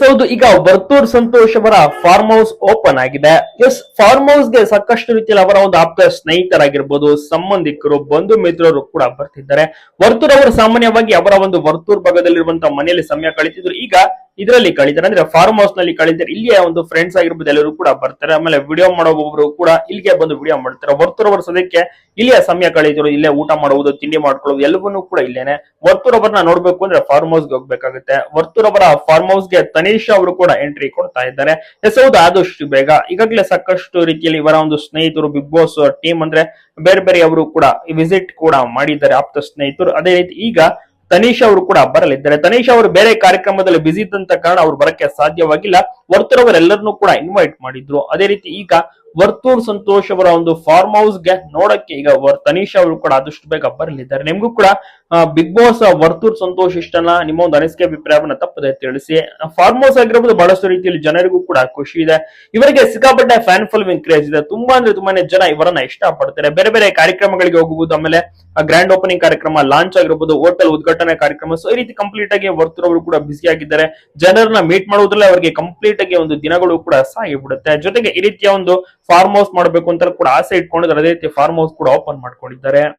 ಹೌದು ಈಗ ವರ್ತೂರ್ ಸಂತೋಷ್ ಅವರ ಫಾರ್ಮ್ ಹೌಸ್ ಓಪನ್ ಆಗಿದೆ. ಎಸ್ ಫಾರ್ಮ್ ಹೌಸ್ಗೆ ಸಾಕಷ್ಟು ರೀತಿಯಲ್ಲಿ ಅವರ ಒಂದು ಆಪ್ತ ಸ್ನೇಹಿತರಾಗಿರ್ಬೋದು, ಸಂಬಂಧಿಕರು, ಬಂಧು ಮಿತ್ರರು ಕೂಡ ಬರ್ತಿದ್ದಾರೆ. ವರ್ತೂರ್ ಅವರು ಸಾಮಾನ್ಯವಾಗಿ ಅವರ ಒಂದು ವರ್ತೂರ್ ಭಾಗದಲ್ಲಿರುವಂತಹ ಮನೆಯಲ್ಲಿ ಸಮಯ ಕಳೀತಿದ್ರು. ಈಗ ಇದರಲ್ಲಿ ಕಳೀತಾರೆ. ಅಂದ್ರೆ ಫಾರ್ಮ್ ಹೌಸ್ನಲ್ಲಿ ಕಳೀತಾರೆ. ಇಲ್ಲಿಯ ಒಂದು ಫ್ರೆಂಡ್ಸ್ ಆಗಿರ್ಬೋದು ಎಲ್ಲರೂ ಕೂಡ ಬರ್ತಾರೆ. ಆಮೇಲೆ ವಿಡಿಯೋ ಮಾಡೋವೊಬ್ರು ಕೂಡ ಇಲ್ಲಿಗೆ ಬಂದು ವಿಡಿಯೋ ಮಾಡ್ತಾರೆ. ವರ್ತೂರ್ ಅವರ ಸದ್ಯಕ್ಕೆ ಇಲ್ಲಿಯ ಸಮಯ ಕಳೀತಿರೋ ಇಲ್ಲೇ ಊಟ ಮಾಡುವುದು, ತಿಂಡಿ ಮಾಡ್ಕೊಳ್ಳೋದು ಎಲ್ಲವನ್ನೂ ಕೂಡ ಇಲ್ಲೇನೆ. ವರ್ತೂರವರನ್ನ ನೋಡ್ಬೇಕು ಅಂದ್ರೆ ಫಾರ್ಮ್ ಹೌಸ್ಗೆ ಹೋಗ್ಬೇಕಾಗುತ್ತೆ. ವರ್ತೂರ್ ಅವರ ಫಾರ್ಮ್ ಹೌಸ್ಗೆ ತನೀಶ್ ಅವರು ಕೂಡ ಎಂಟ್ರಿ ಕೊಡ್ತಾ ಇದ್ದಾರೆ. ಎಸ್ ಹೌದು ಆದಷ್ಟು ಬೇಗ. ಈಗಾಗಲೇ ಸಾಕಷ್ಟು ರೀತಿಯಲ್ಲಿ ಇವರ ಒಂದು ಸ್ನೇಹಿತರು ಬಿಗ್ ಬಾಸ್ ಟೀಮ್ ಅಂದ್ರೆ ಬೇರೆ ಬೇರೆ ಅವರು ಕೂಡ ವಿಸಿಟ್ ಕೂಡ ಮಾಡಿದ್ದಾರೆ. ಆಪ್ತ ಸ್ನೇಹಿತರು. ಅದೇ ರೀತಿ ಈಗ ತನೀಶ್ ಅವರು ಕೂಡ ಬರಲಿದ್ದಾರೆ. ತನೀಶ್ ಅವರು ಬೇರೆ ಕಾರ್ಯಕ್ರಮದಲ್ಲಿ ಬಿಸಿ ಇದ್ದಂತ ಕಾರಣ ಅವ್ರು ಬರಕ್ಕೆ ಸಾಧ್ಯವಾಗಿಲ್ಲ. ವರ್ತರವರೆಲ್ಲರನ್ನೂ ಕೂಡ ಇನ್ವೈಟ್ ಮಾಡಿದ್ರು. ಅದೇ ರೀತಿ ಈಗ ವರ್ತೂರ್ ಸಂತೋಷ್ ಅವರ ಒಂದು ಫಾರ್ಮ್ ಹೌಸ್ಗೆ ನೋಡಕ್ಕೆ ಈಗ ತನೀಶ್ ಅವರು ಕೂಡ ಆದಷ್ಟು ಬೇಗ ಬರಲಿದ್ದಾರೆ. ನಿಮ್ಗೂ ಕೂಡ ಬಿಗ್ ಬಾಸ್ ವರ್ತೂರ್ ಸಂತೋಷ್ ಇಷ್ಟನ ನಿಮ್ಮ ಒಂದು ಅನಿಸಿಕೆ ಅಭಿಪ್ರಾಯವನ್ನ ತಪ್ಪದೆ ತಿಳಿಸಿ. ಫಾರ್ಮ್ ಹೌಸ್ ಆಗಿರ್ಬೋದು ಬಹಳಷ್ಟು ರೀತಿಯಲ್ಲಿ ಜನರಿಗೂ ಕೂಡ ಖುಷಿ ಇದೆ. ಇವರಿಗೆ ಸಿಕ್ಕಾಪಟ್ಟೆ ಫ್ಯಾನ್ ಫಾಲೋವಿಂಗ್ ಕ್ರೇಜ್ ಇದೆ. ತುಂಬಾ ಅಂದ್ರೆ ತುಂಬಾನೇ ಜನ ಇವರನ್ನ ಇಷ್ಟ ಪಡ್ತಾರೆ ಬೇರೆ ಬೇರೆ ಕಾರ್ಯಕ್ರಮಗಳಿಗೆ ಹೋಗಬಹುದು ಆಮೇಲೆ ಗ್ರ್ಯಾಂಡ್ ಓಪನಿಂಗ್ ಕಾರ್ಯಕ್ರಮ ಲಾಂಚ್ ಆಗಿರ್ಬೋದು ಹೋಟೆಲ್ ಉದ್ಘಾಟನೆ ಕಾರ್ಯಕ್ರಮ. ಸೊ ಈ ರೀತಿ ಕಂಪ್ಲೀಟ್ ಆಗಿ ವರ್ತೂರ್ ಅವರು ಕೂಡ ಬಿಸಿ ಆಗಿದ್ದಾರೆ. ಜನರನ್ನ ಮೀಟ್ ಮಾಡುವುದರಲ್ಲೇ ಅವರಿಗೆ ಕಂಪ್ಲೀಟ್ ಆಗಿ ಒಂದು ದಿನಗಳು ಕೂಡ ಸಾಗಿಬಿಡುತ್ತೆ ಜೊತೆಗೆ ಈ ರೀತಿಯ ಒಂದು ಫಾರ್ಮ್ ಹೌಸ್ ಮಾಡಬೇಕು ಅಂತ ಕೂಡ ಆಸೆ ಇಟ್ಕೊಂಡಿದ್ದಾರೆ. ಅದೇ ರೀತಿ ಫಾರ್ಮ್ ಹೌಸ್ ಕೂಡ ಓಪನ್ ಮಾಡ್ಕೊಂಡಿದ್ದಾರೆ.